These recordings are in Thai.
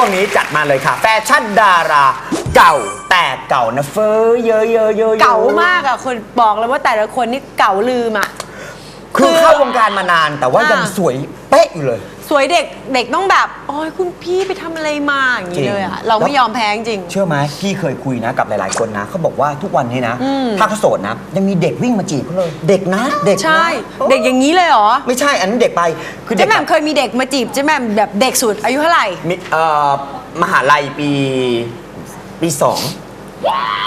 ช่วงนี้จัดมาเลยค่ะ แฟชั่นดารา เก่าแต่เก่านะเฟ้อเยอะๆเยอะๆเยอะๆเก่ามากอะคนบอกเลยว่าแต่ละคนนี่เก่าลืมอะคือเข้าวงการมานานแต่ว่าอ่ายัยังสวยเป๊ะอยู่เลย สวยเด็กเด็กต้องแบบโอ้ยคุณพี่ไปทำอะไรมาอย่างจรินี้งเลยอะเราไม่ยอมแพ้จริง เชื่อไหมพี่เคยคุยนะกับหลาย ๆ คนนะเขาบอกว่าทุกวันนี้นะ อืม ถ้าเขาโสดนะ ยังมีเด็กวิ่งมาจีบเขาเลย เด็กนะ เด็กนะใช่ เด็กอย่างนี้เลยเหรอไม่ใช่อันนั้นเด็กไปคือเด็เจ๊กแหม่มเคยมีเด็กมาจีบเจ๊แหม่มแบบเด็กสุดอายุเท่าไหร่ มีเอ่อมหาลัยปีปีสอง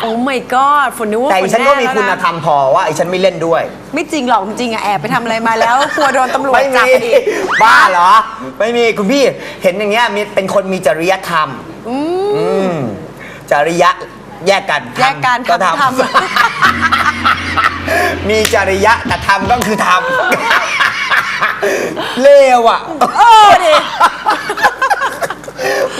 โอ้ my god ฝนนึกว่าแต่ฝอีนฉันก็แน่มีแล้วคุณนะธรรมพอว่าไอ้ฉันไม่เล่นด้วย ไม่จริงหรอกจริงๆอะแอบไปทำอะไรมาแล้วกลัวโดนตำรวจไม่จับมีอีกบ้าเหรอ ไม่มีคุณพี่เห็นอย่างเงี้ยมีเป็นคนมีจริยธรรม อืม อืมจริยะแยกกันแยกกันก็ทำททำ มีจริยะแต่ทำก็คือทำ เลวอะ เออดิ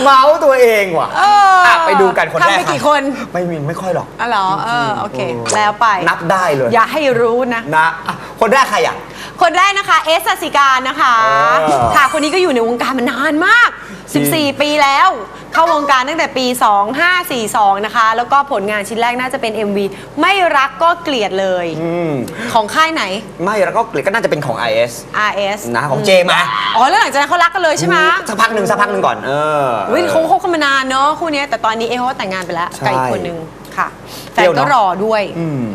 เมาส์ตัวเองว่ะ เอออะไปดูกันคนแรก ทำไปกี่คนไม่มีไม่ค่อยหรอก อ๋อเหรอเออโอเคโอ้แล้วไป นับได้เลย อย่าให้รู้นะ นะอะคนแรกใครอะ คนแรกนะคะ เอสสสิการนะคะ เออ ค่ะ คนนี้ก็อยู่ในวงการมานานมากจริง 14 ปีแล้ว เข้าวงการตั้งแต่ปี 2542 นะคะ แล้วก็ผลงานชิ้นแรกน่าจะเป็น MV ไม่รักก็เกลียดเลย อืมของค่ายไหน ไม่แล้วก็เกลียดก็น่าจะเป็นของ IS RS นะของเจมาอ๋อแล้วหลังจากนั้นเขารักกันเลยใช่ไหมสักพักหนึ่งสักพักหนึ่งก่อน เออ วิเขาคบกันมานานเนาะคู่เนี้ยแต่ตอนนี้เอเขาก็แต่งงานไปแล้วใช่กับอีกคนนึงค่ะแฟเปรี้นยวเนก็อะ รอด้วย อืม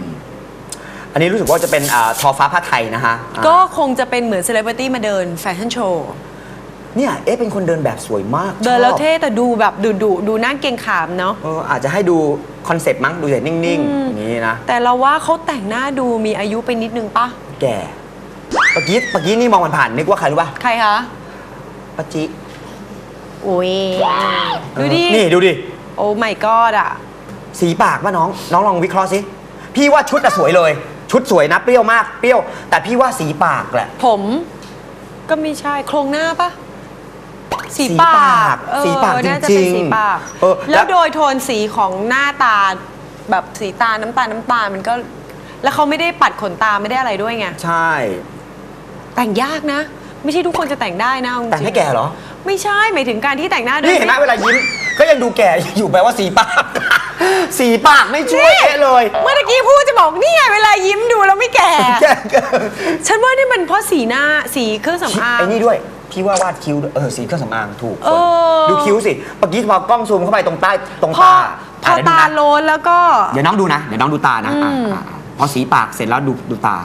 อันนี้รู้สึกว่าจะเป็นอ่าทอฟ้าผ้าไทยนะฮะอ่า ก็คงจะเป็นเหมือนเซเลบริตี้มาเดินแฟชั่นโชว์ เนี่ยเอ๊ะเป็นคนเดินแบบสวยมากเดินแล้วชอบเท่แต่ดูแบบดุดุๆดูน่าเกรงขามเนาะ เอออาจจะให้ดูคอนเซ็ปต์มั้งดูแต่นิ่งๆอย่างนี้นะ แต่เราว่าเขาแต่งหน้าดูมีอายุไปนิดนึงปะแก่เมื่อกี้เมื่อกี้นี่มองผ่านๆนึกว่าใครรู้ป่ะใครคะป้าจิอุ้ยดูดิเออนี่ดูดิ โอ้ my god อะ สีปากป่ะน้อง น้องลองวิเคราะห์สิ พี่ว่าชุดอะสวยเลย ชุดสวยนะเปรี้ยวมากเปรี้ยว แต่พี่ว่าสีปากแหละ ผมก็ไม่ใช่โครงหน้าปะ สีสีปาปากกเออสีปากน่าจะจริเป็นงๆสีปากเออแล้แล้ววโดยโทนสีของหน้าตาแบบสีตาน้ำตาลน้ำตาลมันก็ แล้วเขาไม่ได้ปัดขนตาไม่ได้อะไรด้วยไง ใช่ แต่งยากนะ ไม่ใช่ทุกคนจะแต่งได้นะเอาจริแต่งให้แก่เหรอ ไม่ใช่หมายถึงการที่แต่งหน้าโดยนี่เห็นไหมเวลายิ้มก็ยังดูแก่อยู่แปลว่าสีปาก สีปากไม่ช่วยเอ๊ะเลย เมื่อตะกี้พูดจะบอกนี่ไงเวลายิ้มดูแล้วไม่แก่ ฉันว่านี่มันเพราะสีหน้าสีเครื่องสำอาง ไอ้นี่ด้วย พี่ว่าวาดคิ้วด้วยเออสีเครื่องสำอางถูกเออ ดูคิ้วสิเมื่อกี้พอกล้องซูมเข้าไปตรงใต้ตรงพอตาพออะเดี๋ยวดูตานะโลนแล้วก็ เดี๋ยวน้องดูนะเดี๋ยวน้องดูตานะอะอืมอะอะพอสีปากเสร็จแล้วดูดูตา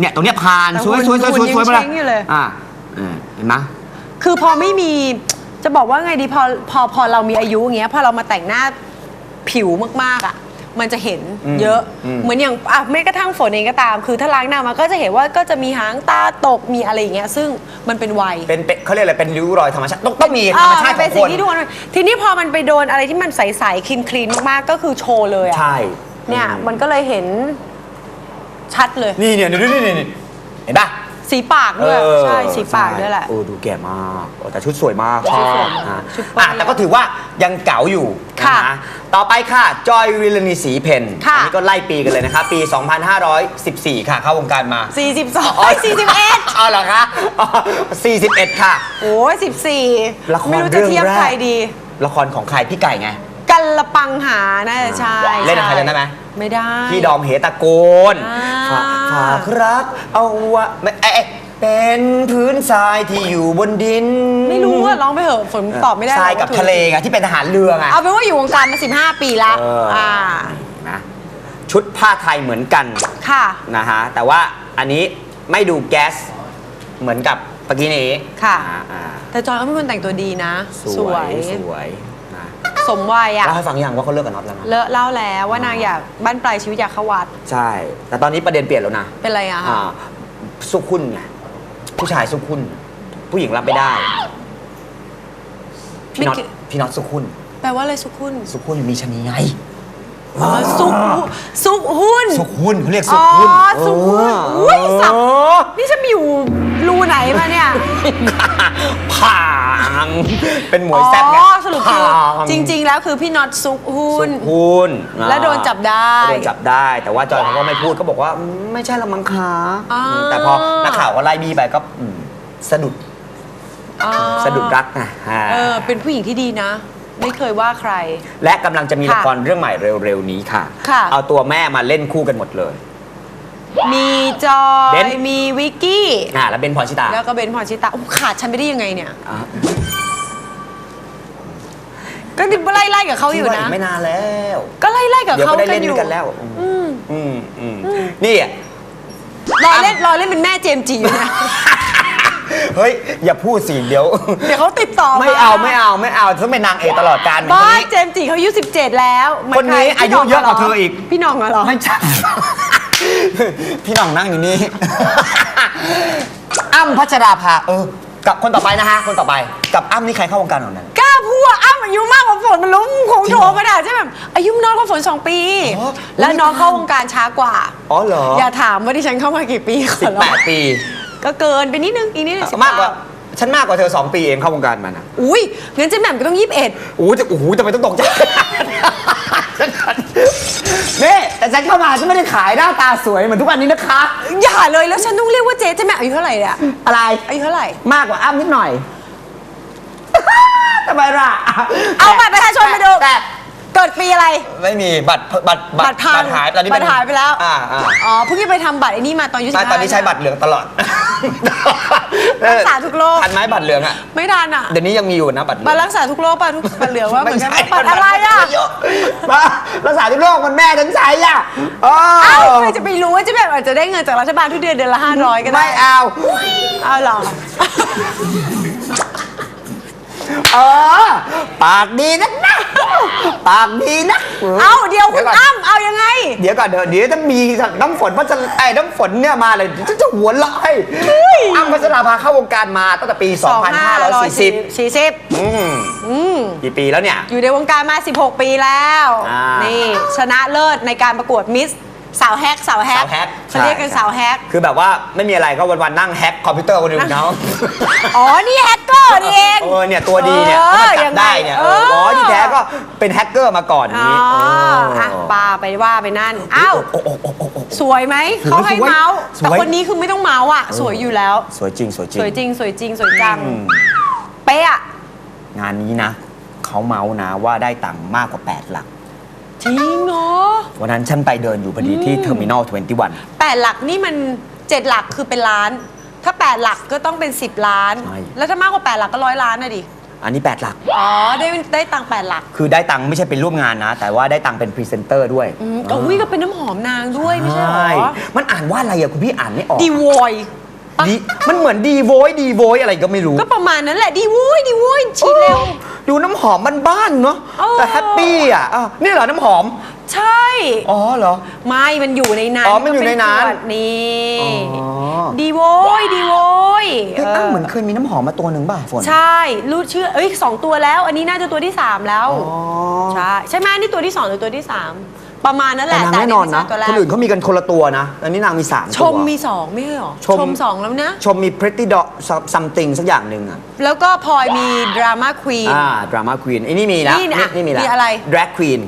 เนี่ยตรงเนี้ยพานแต่สวยหุ่สวยนสวยสวยหุ่นสวยยังมาเช้งอยู่เลยอะเออเห็นไหมคือพอไม่มีจะบอกว่าไงดีพอพอพอเรามีอายุอย่างเงี้ยพอเรามาแต่งหน้า ผิวมากๆอะ มันจะเห็นเยอะ เหมือนอย่างอะไม่กระทั่งฝนเองก็ตาม คือถ้าล้างหน้ามาก็จะเห็นว่าก็จะมีหางตาตกมีอะไรอย่างเงี้ยซึ่งมันเป็นวัย เป็นเป็นเขาเรียกอะไรเป็นริ้วรอยธรรมชาติต้องต้องมีธรรมชาติเออขเป็อนงสิ่คงนที่ทุกคนทีนี้พอมันไปโดนอะไรที่มันใสๆคลีนคลีนๆมากๆก็คือโชว์เลยอะใช่เนี่ยมันก็เลยเห็นชัดเลย นี่เนี่ยดูนี่นี่นี่เห็นป่ะ สีปากด้วย เออใช่ สีปากด้วยแหละ โอ้ดูแก่มากโอ้แต่ชุดสวยมากชุดสวยมากอะชุดเปิ้ลอะแต่ก็ถือว่ายังเก๋าอยู่ค่ะนต่อไปค่ะ จอยวิลนีศรีเพนค่ะ อันี้ก็ไล่ปีกันเลยนะคะปี 2514 ค่ะ เข้าวงการมาสี่สิบสองสี่สิบเอ็ดอ๋อเหรอคะอ๋อ41 ค่ะ โอ้ยสิบสี่ละครไม่รู้จะเทียบเรื่องแรกใครดี ละครของใครพี่ไก่ไง กันละปังหาน่าจะใช่เล่นกับใครจำได้ไหม ไม่ได้ พี่ดอมเหตะโกนอ่า ฝากฝากรักเอาวะไม่เอ๊ะเอ๊ะเป็นพื้นทรายที่อยู่บนดินไม่รู้อะร้องไปเถอะฝนตอบไม่ได้ทรายหรอกับว่ถูทะเลไงที่เป็นทหารเรือไงเอาเป็นว่าอยู่วงการมา 15 ปีละเอออ่อ่านะชุดผ้าไทยเหมือนกันค่ะนะฮะแต่ว่าอันนี้ไม่ดูแก๊สเหมือนกับเมื่อกี้นี้ค่ะอ่าอ่าแต่จอยเขาเป็นคนแต่งตัวดีนะ สวยสวยนะ สมวัยอะเล่าให้ฟังยังว่าเขาเลิกกับน็อตแล้วนะ เลอะเล่าแล้วว่านางอยากบ้านปลายชีวิตอยากเข้าวัดใช่ แต่ตอนนี้ประเด็นเปลี่ยนแล้วนะ เป็นไรอะคะอ่าสุขุนไงผู้ชายสุขุนผู้หญิงรับไม่ได้พี่น็อตไม่เกี่ยวพี่น็อตสุขุนแปลว่าอะไรสุขุนสุขุนมีชะนีไงอ๋อสุขหุสุขหุ้นสุขุนเขาเรียกสุขุนอ๋อสุขุนอุ้ยสับเออนี่ฉันมีอยู่รูไหนมาเนี่ยผ่า ง เป็นหมวยแซ่บไงอ๋อสรุปคือผ่างจริง ๆ แล้วคือพี่น็อตซุกหุ้สุนขุนแล้วโดนจับได้โดนจับได้ แต่ว่าจอยเขาก็ไม่พูดก็บอกว่าอืมไม่ใช่ละมังคาอ่า แต่พอนักข่าวก็ไล่บี้ไปก็อืมสะดุดอ๋อสะดุดรักนะอ่าเออเป็นผู้หญิงที่ดีนะ ไม่เคยว่าใคร และกำลังจะมีค่ะละครเรื่องใหม่เร็วๆนี้ค่ะ ค่ะ เอาตัวแม่มาเล่นคู่กันหมดเลย มีจอเบยนมีวิกกี้ อ่าแล้วเบนพรชิตาแล้วก็เบนพรชิตาโอ้ขาดฉันไปได้ยังไงเนี่ย อะก็ไล่ไล่ๆกับเขาอยู่คิดว่นะ กไม่นานแล้ว ก็ไล่ไล่ๆกับเดี๋ยวเขาก็ได้กัเล่นนอด้ยู่วยกันแล้ว อืมอืมอืมนี่อะ รอเล่นรอเล่นเป็นแม่เจมส์จีอยู่นะ เฮ้ย อย่าพูดสิเดี๋ยว เดี๋ยวเขาติดต่อไม่เอาไม่เอาไม่เอาต้องเป็นนางเอกตลอดการเหมือนบ้าคนนี้ เจมส์จีเขาอายุ17 แล้วเหมืคนนี้ใรอายุเยอะกว่าเธออีก พี่หน้องเหรอ ไม่ใช่ พี่หน้องนั่งอยู่นี่ อ้ำพัชราภาเออ กับคนต่อไปนะฮะ คนต่อไป กับอ้ำนี่ใครเข้าวงการก่อนนั้น กล้าพูดว่าอ้ำอายุมากกว่าฝนมันรู้คงโทรมาด่าใช่ไหมอายุน้อยกว่าฝนสองปี อ๋อ แล้วน้องเข้าวงการช้ากว่า อ๋อเหรออย่าถามว่าดิฉันเข้ามากี่ปีขสิอบร้องแปดปี ก็เกินไปนิดนึงอีกนิดนึงมากกว่า ฉันมากกว่าเธอสองปีเองเข้าวงการมานะอุ้ยงั้นเจ๊แหม่มก็ต้องยี่สิบเอ็ด โอ้โหจะโอ้โหทำไมต้องตกใจนี่ แต่ฉันเข้ามาฉันไม่ได้ขายหน้าตาสวยเหมือนทุกวันนี้นะคะ อย่าเลยแล้วฉันต้องเรียกว่าเจ๊เจ๊แหม่มอายุเท่าไหร่อะอะไรอายุเท่าไหร่ มากกว่าอ้ำนิดหน่อย ทำไมล่ะเอาบัตรประชาชนมาดู แต่ เกิดปีอะไร ไม่มีบัตรบัตรบัตรพังหายตอนนี้บัตรหายไปแล้วอ่าอ่าอ๋อเพิ่งจะไปทำบัตรไอ้นี่มาตอนอายุสิบไม่ห้าตอนนี้ใช้บัตรเหลืองตลอดรักษาทุกโรคทันไหมบัตรเหลืองอะไม่ทันอะเดี๋ยวนี้ยังมีอยู่นะบัตรเหลืบัอตรงรักษาทุกโรคป่ะทุกบัตรเหลืองว่าเหมือนกันใช่บัตรอะไรอะมารักษาทุกโรคมันแม่ฉันใช้อะอ้าเอ้าวใครจะไปรู้ว่าเจ๊แหม่มอาจจะได้เงินจากรัฐบาลทุกเดือนเดือนละห้าร้อยก็ได้ไม่เอาเอาเหรอ เออ ปากดีนักนะปากดีนะเอาเดี๋ยวคุณก่อนอ้ำเอายังไง เดี๋ยวก่อนเดี๋ยวเดี๋ยวจะมีน้ำฝนพัชรไอ้น้ำฝนเนี่ยมาเลยจะจะหัวเราะให้อ้ำพัชราภาเข้าวงการมาตั้งแต่ปี 2540สี่สิบอืมอืมกี่ปีแล้วเนี่ย อยู่ในวงการมา 16 ปีแล้วอ่านี่นี่ชนะเลิศในการประกวดมิส สาวแฮกสาวแฮกสาวแฮกเขาเรียกกันใช่ สาวแฮกคือแบบว่าไม่มีอะไรก็วันๆนั่งแฮ็กคอมพิวเตอร์คนอื่นเขาอ๋อ นี่แฮกเกอร์นี่เอง เออเนี่ยตัวดีเนี่ยเออเขามาจัยับงไงได้เนี่ยเออเอออ๋อ๋อที่แท้ก็เป็นแฮกเกอร์มาก่อนอย่างอ๋อนี้เอะปาไปว่าไปนั่นอ้าวโอ้โอ้โอ้โอ้โอ้ สวยไหมสวยเขาให้สวยเมาส์สวย แต่คนนี้คือไม่ต้องเมาส์อะ สวยอยู่แล้ว สวยจริงสวยจริสง วยจริง สวยจริง สวยจังอืมเป๊ะอะงานนี้นะ เขาเมาส์นะว่าได้ตังค์มากกว่า 8 หลัก จริงเนาะ วันนั้นฉันไปเดินอยู่พอดีที่เทอร์มินอล21 แปดหลักนี่มันเจ็ดหลักคือเป็นล้าน ถ้าแปดหลักก็ต้องเป็นสิบล้าน ใช่ แล้วถ้ามากกว่าแปดหลักก็ร้อยล้านนะดิ อันนี้ 8 หลัก อ๋อ ได้ได้ตังค์แปดหลักคือได้ตังค์ไม่ใช่เป็นร่วมงานนะ แต่ว่าได้ตังค์เป็นพรีเซนเตอร์ด้วยอืมก็อุ้ยก็เป็นน้ำหอมนางด้วยไม่ใช่เหรอ มันอ่านว่าอะไรอะคุณพี่อ่านไม่ออกดีวอยดีมันเหมือนดีโวยดีโวยอะไรก็ไม่รู้ ก็ประมาณนั้นแหละ ดีโวยดีโวยฉีดเร็ว ดูน้ำหอมบ้านๆเนาะ เออ แต่แฮปปี้อะอ้าวนี่เหรอน้ำหอม ใช่ อ๋อเหรอ ไม่มันอยู่ในนั้นอ๋อมันอยู่ในนั้นก็เป็ขวดนี่อ๋อ ดีโวยดีโวยเฮ้ยอ้าวเหมือนเคยมีน้ำหอมมาตัวหนึ่งป่ะฝน ใช่รู้ชื่อเอ้ยสองตัวแล้ว อันนี้น่าจะตัวที่สามแล้ว อ๋อ ใช่ใช่ไหมนี่ตัวที่สองหรือตัวที่สามประมาณนั้นแหแต่ละนางแน่นอนนะไม่ใช่ตัวแรกคนอื่นเขามีกันคนละตัวนะ อันนี้นางมีสามตัว ชมมีสองไม่ใช่หรอชมสองแล้วนะ ชมมี pretty dog something สักอย่างหนึ่งอะ แล้วก็พลอยมีดราม่าควีน อ่า drama queen ไอ้นี่มีนะนี่นะนี่มีแล้ว มีอะไร drag queen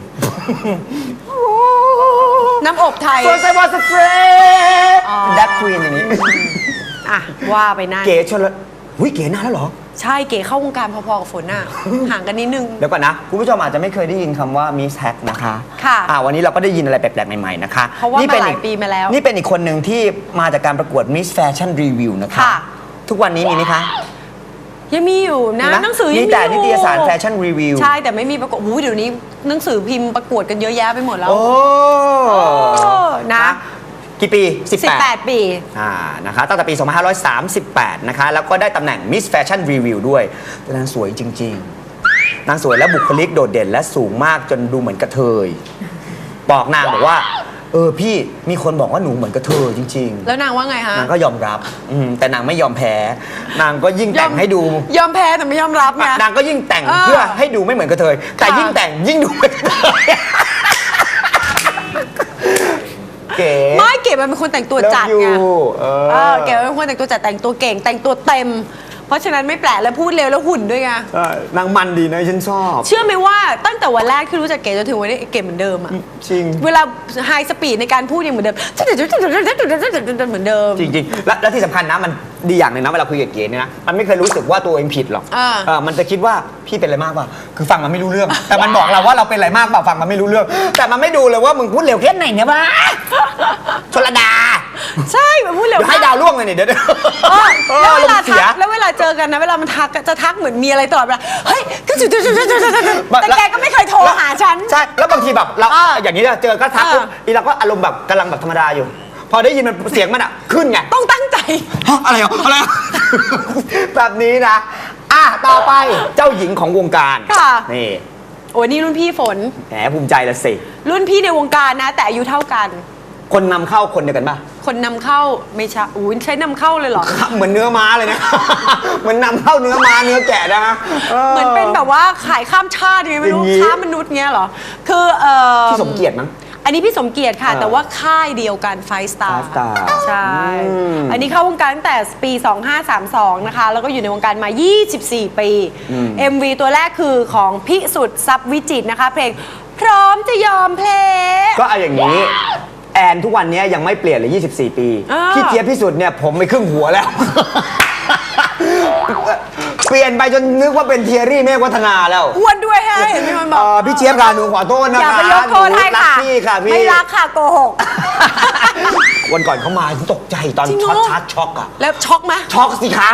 น้ำอบไทย First I was afraid อ๋อ drag queen อย่างนี้ อะ ว่าไปนั่นเก๋ชนละหุ้ยเก๋นานแล้วเหรอ ใช่เก๋เข้าวงการพอๆกับฝนน่ะ ห่างกันนิดนึง เดี๋ยวก่อนนะ คุณผู้ชมอาจจะไม่เคยได้ยินคำว่า Miss Hack นะคะค่ะอ่าวันนี้เราก็ได้ยินอะไรแปลกๆ ใหม่ๆ นะคะเพราะว่านี่มาหลายอีกปีมาแล้วนี่เป็นอีกคนหนึ่งที่มาจากการประกวด Miss Fashion Review นะคะ ค่ะ ทุกวันนี้มีไหมคะ ยังมีอยู่นะมีไหมหนังสือยังมีมีแต่อยู่นิตยสาร Fashion Review ใช่แต่ไม่มีประกวดอู้เดี๋ยวนี้หนังสือพิมพ์ประกวดกันเยอะแยะไปหมดแล้ว โอ้นะ กี่ปี 18 18 ปี อ่านะคะตั้งแต่ปี 2538 นะคะ แล้วก็ได้ตำแหน่ง Miss Fashion Review ด้วยแต่นางสวยจริง ๆ นางสวยและบุคลิกโดดเด่นและสูงมากจนดูเหมือนกระเทย บอกนางบอกว่า เออพี่มีคนบอกว่าหนูเหมือนกระเทยจริงแล้วนางว่าไงฮะๆนางก็ยอมรับอืมแต่นางไม่ยอมแพ้ นางก็ยิ่งแต่งให้ดู ยอมแพ้แต่ไม่ยอมรับไง นางก็ยิ่งแต่งเออเพื่อให้ดูไม่เหมือนกระเทย แต่ค่ะ ยิ่งแต่งยิ่งดูเหมือนกระเทยเก๋ ไม่เก๋มันเป็นคนแต่งตัวจัด Love ไง you เออเออ เก๋เป็นคนแต่งตัวจัดแต่งตัวเก่งแต่งตัวเต็ม เพราะฉะนั้นไม่แปลกแล้วพูดเร็วแล้วหุ่นด้วยไง เออนางมันดีนะฉันชอบเชื่อไหมว่าตั้งแต่วันแรกที่รู้จักเก๋จนถึงวันนี้เก๋เหมือนเดิมอะจริง เวลาไฮสปีดในการพูดยังเหมือนเดิมเหมือนเดิม จริงๆและและที่สำคัญนะมันดีอย่างหนึงนะเวลาคุยกับเก๋เนี่ยนะมันไม่เคยรู้สึกว่าตัวเองผิดหรอกอ่า เออมันจะคิดว่าพี่เป็นอะไรมากเปล่าคือฟังมันไม่รู้เรื่อง แต่มันบอกเราว่าเราเป็นอะไรมากเปล่าฟังมันไม่รู้เรื่อง แต่มันไม่ดูเลยว่ามึงพูดเร็วแค่ไหนเนี่ยวะชลดา ใช่มันพูดเร็เดี๋วยวให้ดาวล่วงเลยเนี่ยเดี๋ยวเดี๋ยวเออเออแล้วเวลาอารมณ์เสีทัยกแล้วเวลาเจอกันนะเวลามันทักอะจะทักเหมือนมีอะไรตลอดเวลาเฮ้ยก็จุดจุดจุดจุดจุดจุดจุดแต่แกก็ไม่เคยโทรหาฉัน ใช่แล้วบางทีแบบเราอ่าอย่างนี้เราเจอก็ทักอ่าปุ๊บอีเราก็อารมณ์แบบกำลังแบบธรรมดาอยู่ พอได้ยินมันเสียงมันอะขึ้นไงต้องตั้งใจฮะอะไรอะอะไรอะแบบนี้นะอะต่อไปเจ้าหญิงของวงการค่ะนี่โอ้ยนี่รุ่นพี่ฝนแหมภูมิใจละสิ รุ่นพี่ในวงการนะ แต่อายุเท่ากัน คนนำเข้าคนเดียวกันป่ะ คนนำเข้าไม่ใช่อู้ยใช้นำเข้าเลยเหรอเหมือนเนื้อม้าเลยนะ เหมือนนำเข้าเนื้อม้าเนื้อแกะนะเหมือนเป็นแบบว่าขายข้ามชาติยังไงไม่รู้อย่างงี้ ค้ามนุษย์เงี้ยเหรอ คือเออที่สมเกียรติมั้ง อันนี้พี่สมเกียรติค่ะเออแต่ว่าค่ายเดียวกันไฟสตาร์ Five Star ใช่ อืมอันนี้เข้าวงการตั้งแต่ปี 2532 นะคะ แล้วก็อยู่ในวงการมา 24 ปี MV ตัวแรกคือของพิสุทธิ์ซับวิจิตรนะคะ เพลงพร้อมจะยอมเพลง ก็เอาอย่างนี้แอนทุกวันนี้ยังไม่เปลี่ยนเลย 24 ปีอ่าพี่เจี๊ยบพี่สุดเนี่ยผมไปครึ่งหัวแล้ว เปลี่ยนไปจนนึกว่าเป็นเทียรี่เมฆวัฒนาแล้วอ้วนด้วยฮะเห็นไหมมันบอเอ่กอพี่เจี๊ยบค่ะหนูขอโทษนะอย่าคะไปยกโทษให้หนูรัค่ะ พี่ค่ะพี่ ไม่รักค่ะโกหก วันก่อนเขามาตกใจตอนจริงเหรช็ออ ตชาร์จช็อกอะแล้วช็อกไหม ช็อกสิคะ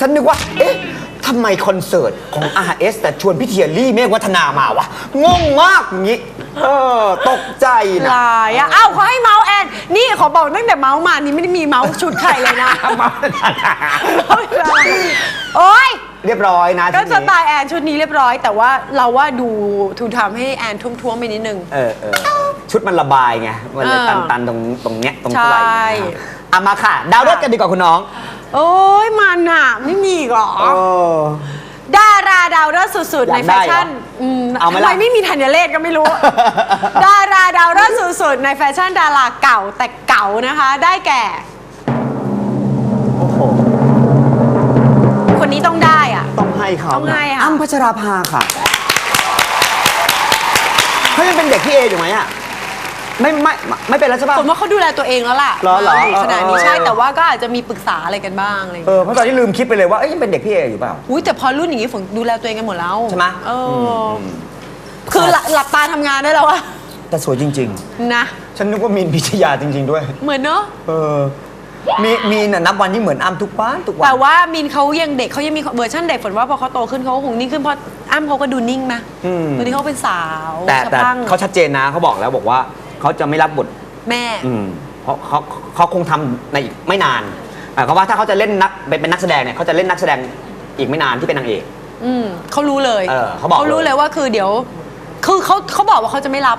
ฉันนึกว่า เอ๊ะ ทำไมคอนเสิร์ตของ RS แต่ชวนพี่เทียรี่เมฆวัฒนามาวะ งงมากอย่างงี้เออตกใจนะ ลายอะอ้าวเขาให้เมาส์แอน นี่ขอบอกตั้งแต่เมาส์มานี่ไม่ได้มีเมาส์ชุดใครเลยนะมาโอ๊ยเรียบร้อยนะก็ทีสนี้ไตล์แอนชุดนี้เรียบร้อย แต่ว่าเราว่าดูทูทำให้แอนทุ่วมๆไปนิดนึง เออเออชุดมันระบายไง มันเลยเออตันตันๆตรงตรงเนี้ยตรงใช่ไหล่นะครับอะมาค่ะ ดาวรถกันดีกว่าคุณน้อง โอ้ยมันอะไม่มีอี กเหรอ เออ ดาราดาวฤกษ์สุดๆอยากในแฟชั่นได้เหรออืมเอาไหมทำล่ะ ไมไม่มีธัญเลศก็ไม่รู้ ดาราดาวฤกษ์สุดๆ ในแฟชั่นดาราเก่าแต่เก่านะคะ ได้แก่ โอ้โห คนนี้ต้องได้อะ ต้องให้เขาต้องให้นะค่ะอ้ำพัชราภาค่ะเขายังเป็นเด็กพี่เออยู่ไหมอะ ไม่ไม่ไม่ไม่เป็นแล้วใช่ป่ะ ผมว่าเขาดูแลตัวเองแล้วล่ะเหรอเหรอมายู่ขนาดนี้เออ ใช่ แต่ว่าก็อาจจะมีปรึกษาอะไรกันบ้างอะไรอย่างเอเงี้ยอเพราะตอนนี้ลืมคิดไปเลยว่าเอ้ยยังเป็นเด็กพี่เออยู่เปล่า อุ้ยแต่พอรุ่นอย่างนี้ฝนดูแลตัวเองกันหมดแล้วใช่ไหม เอออคือหลับหลับตาทำงานได้แล้วอะแต่สวยจริง นะ ๆ ฉันนึกว่ามีนพิชยาจริง ๆ ด้วย เหมือนเนอะ เออ มีมีน่ะนับวันที่เหมือนอ้ำทุกวันทุกวัแต่น ว่ามินเขายังเด็กเขายังมีเวอร์ชันเด็กฝนว่าพอเขาโตขึ้นเขาก็คงนิ่งขึ้นเพราะอ้ำเขาก็ดูนิ่งนะอืม ตอนนี้เขาเป็นสาวแต่สะแต่พรั่งเขาชัดเจนนะเขาบอกแล้วบอกว่า เขาจะไม่รับบท แม่ อืมเพราะเขาเขาคงทำในอีกไม่นานหมายความว่าถ้าเขาจะเล่นนักเป็นเป็นนักแสดงเนี่ยเขาจะเล่นนักแสดงอีกไม่นานที่เป็นนางเอก อืมเขารู้เลยเออเขาบอกรู้เลยเลยว่าคือเดี๋ยว คือเขาเขาบอกว่าเขาจะไม่รับ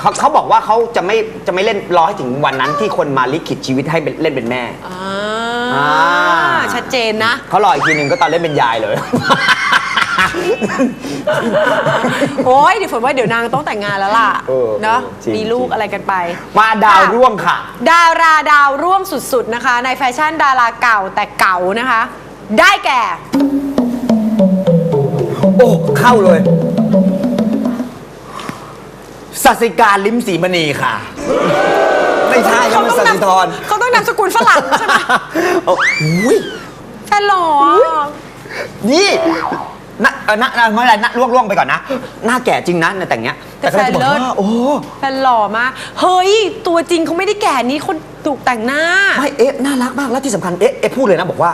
เขาเขาบอกว่าเขาจะไม่จะไม่เล่นรอให้ถึงวันนั้นที่คนมาลิขิตชีวิตให้เป็นเล่นเป็นแม่ อ่าอ่า ชัดเจนนะ เขารออีกทีหนึ่งก็ตอนเล่นเป็นยายเลย โอ้ยเดี๋ยวฝนว่าเดี๋ยวนางต้องแต่งงานแล้วล่ะเออเนาะจริง มีลูกอะไรกันไปมาดาวร่วงค่ะ ดาราดาวร่วงสุดๆนะคะ ในแฟชั่นดาราเก่าแต่เก่านะคะ ได้แก่ โอ้ เข้าเลยสัสิการลิมสีมณีค่ะ ไม่ใช่แล้วมันสัสิธรเขาต้องนามสกุลฝรั่งใช่ไหมโอ้ยแฟนหล่อนี่ นะเออนะนะไม่เป็นไรนะล่วงล่วงไปก่อนนะ หน้าแก่จริงนะในแต่งเนี้ยแต่แฟนก็จะบอกเลิศว่าโอ้แฟนหล่อมากเฮ้ย ตัวจริงเขาไม่ได้แก่นี้คนถูกแต่งหน้า ไม่เอ๊ะน่ารักมากแล้วที่สำคัญเอ๊ะเอ๊ะพูดเลยนะบอกว่า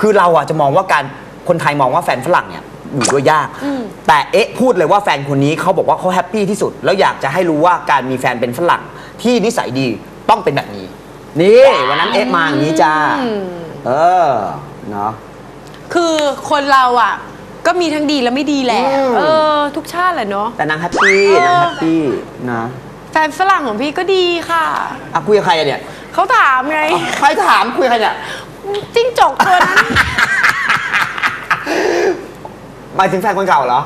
คือเราอะจะมองว่าการคนไทยมองว่าแฟนฝรั่งเนี่ยอยู่ด้วยยากอืมแต่เอ๊ะพูดเลยว่าแฟนคนนี้เขาบอกว่าเขาแฮปปี้ที่สุด แล้วอยากจะให้รู้ว่าการมีแฟนเป็นฝรั่งที่นิสัยดีต้องเป็นแบบนี้ นี่วันนั้นเอ๊ะมาอย่างนี้จ้าอืมเออเนาะคือคนเราอะ ก็มีทั้งดีและไม่ดีแหละ อืม เออ ทุกชาติแหละเนาะ แต่นางแฮปปี้เออ นางแฮปปี้นะแฟนฝรั่งของพี่ก็ดีค่ะ อะคุยกับใครอะเนี่ยเขาถามไง ใครถามคุยกับใครเนี่ยจิ้งจกตัวนั้น หมายถึงแฟนคนเก่าเหรอ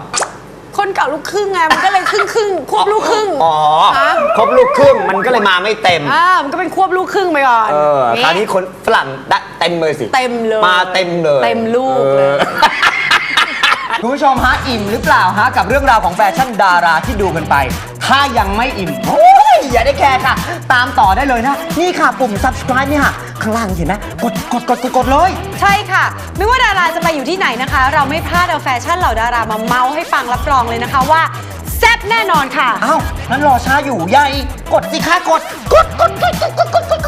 คนเก่าลูกครึ่งไง มันก็เลยครึ่งครึ่งๆควบลูกครึ่ง อ๋อฮะ ครบลูกครึ่งมันก็เลยมาไม่เต็ม อ่า มันก็เป็นควบลูกครึ่งไปก่อนเออคราวนี้คนฝรั่งได้เต็มเลยสิ เต็มเลยมาเต็มเลยเต็มลูกเลย ออ คุณผู้ชมฮะอิ่มหรือเปล่าฮะกับเรื่องราวของแฟชั่นดาราที่ดูกันไป ถ้ายังไม่อิ่มโอ้ยอย่าได้แคร์ค่ะ ตามต่อได้เลยนะ นี่ค่ะปุ่ม subscribe เนี่ยค่ะข้างล่างเห็นไหมกดกดกดกดกดเลย ใช่ค่ะ ไม่ว่าดาราจะไปอยู่ที่ไหนนะคะ เราไม่พลาดเอาแฟชั่นเหล่าดารามาเมาส์ให้ฟังรับรองเลยนะคะว่าแซ่บแน่นอนค่ะเอ้านั้นรอช้าอยู่ใหญ่ กดสิคะกดกดกดกดกดกดกด